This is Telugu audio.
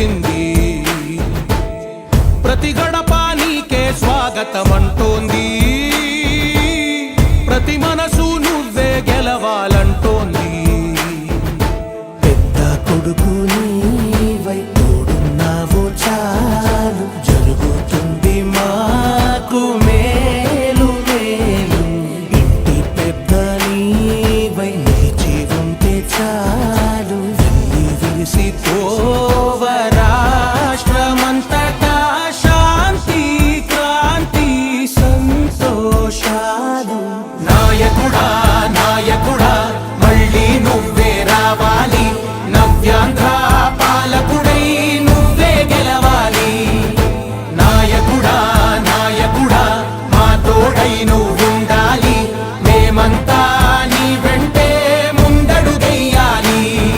వచ్చింది. ప్రతి గడప నీకే స్వాగతం అంటోంది ప్రతి మనసు నువ్వే గెలవాలంటోంది. పెద్ద కొడుకు నీవై తోడున్నావు చాలు. జరుగుతుంది మాకు మేలు మేలు. ఇంటి పెద్ద నీవై నిలిచి ఉంటే చాలు. నాయకుడా